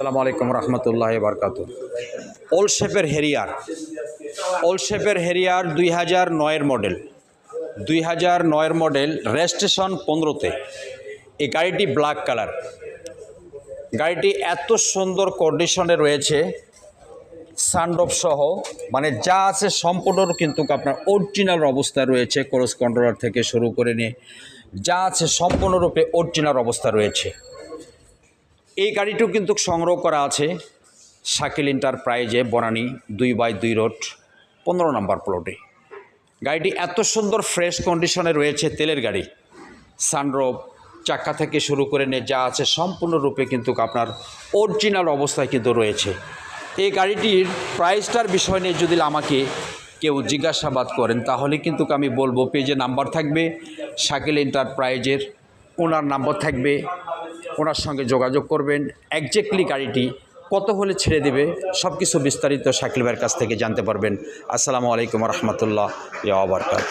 আসসালামু আলাইকুম রহমতুল্লাহ বারকাত ওল শেপের হেরিয়ার ওল শেপের হেরিয়ার দুই হাজার নয়ের মডেল দুই হাজার নয়ের মডেল রেজিস্ট্রেশন পনেরোতে। এই গাড়িটি ব্ল্যাক কালার গাড়িটি এত সুন্দর কন্ডিশনে রয়েছে। সানডপ সহ। মানে যা আছে সম্পূর্ণ কিন্তু আপনার অরিজিনাল অবস্থা রয়েছে ক্রস কন্ট্রোলার থেকে শুরু করে নিয়ে। যা আছে সম্পূর্ণরূপে অরিজিনাল অবস্থা রয়েছে। এই গাড়িটিও কিন্তু সংগ্রহ করা আছে শাকিল ইন্টারপ্রাইজে বনানী, দুই বাই দুই রোড, পনেরো নম্বর প্লটে। গাড়িটি এত সুন্দর ফ্রেশ কন্ডিশনে রয়েছে, তেলের গাড়ি। সানরোপ চাক্কা থেকে শুরু করে নিয়ে যা আছে সম্পূর্ণরূপে কিন্তু আপনার অরিজিনাল অবস্থায় কিন্তু রয়েছে। এই গাড়িটির প্রাইসটার বিষয় নিয়ে যদি আমাকে কেউ জিজ্ঞাসাবাদ করেন, তাহলে কিন্তু আমি বলব, পেজে নাম্বার থাকবে, শাকিল এন্টারপ্রাইজের ওনার নাম্বার থাকবে ওনার সঙ্গে যোগাযোগ করবেন একজ্যাক্টলি গাড়িটি কত হলে ছেড়ে দেবে সব কিছু বিস্তারিত ভাইয়ের কাছ থেকে জানতে পারবেন। আসসালামু আলাইকুম রহমতুল্লাহ বারকাত